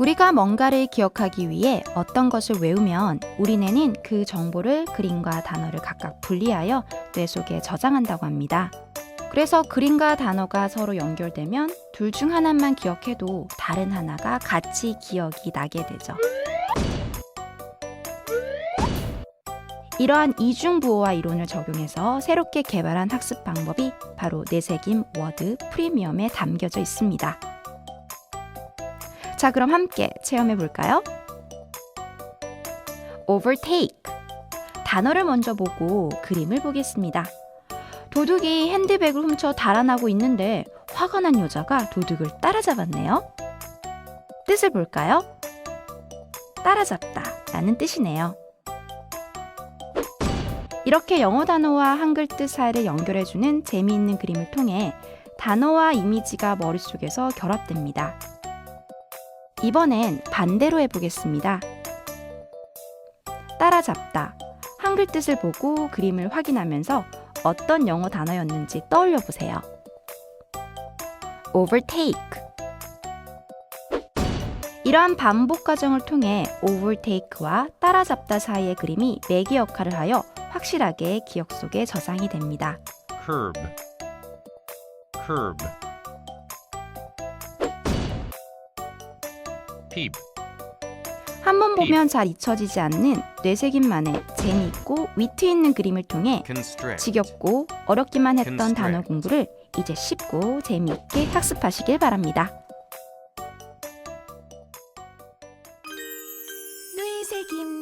우리가 뭔가를 기억하기 위해 어떤 것을 외우면 우리 뇌는 그 정보를 그림과 단어를 각각 분리하여 뇌 속에 저장한다고 합니다. 그래서 그림과 단어가 서로 연결되면 둘 중 하나만 기억해도 다른 하나가 같이 기억이 나게 되죠. 이러한 이중부호화 이론을 적용해서 새롭게 개발한 학습 방법이 바로 내새김 워드 프리미엄에 담겨져 있습니다. 자, 그럼 함께 체험해 볼까요? overtake. 단어를 먼저 보고 그림을 보겠습니다. 도둑이 핸드백을 훔쳐 달아나고 있는데 화가 난 여자가 도둑을 따라잡았네요. 뜻을 볼까요? 따라잡다 라는 뜻이네요. 이렇게 영어 단어와 한글 뜻 사이를 연결해주는 재미있는 그림을 통해 단어와 이미지가 머릿속에서 결합됩니다. 이번엔 반대로 해보겠습니다. 따라잡다. 한글 뜻을 보고 그림을 확인하면서 어떤 영어 단어였는지 떠올려 보세요. overtake. 이러한 반복 과정을 통해 overtake와 따라잡다 사이의 그림이 매개 역할을 하여 확실하게 기억 속에 저장이 됩니다. curb curb 팁. 한 번 보면 잘 잊혀지지 않는 뇌색인만의 재미있고 위트 있는 그림을 통해 Constrict. 지겹고 어렵기만 했던 Constrict. 단어 공부를 이제 쉽고 재미있게 학습하시길 바랍니다. 뇌색임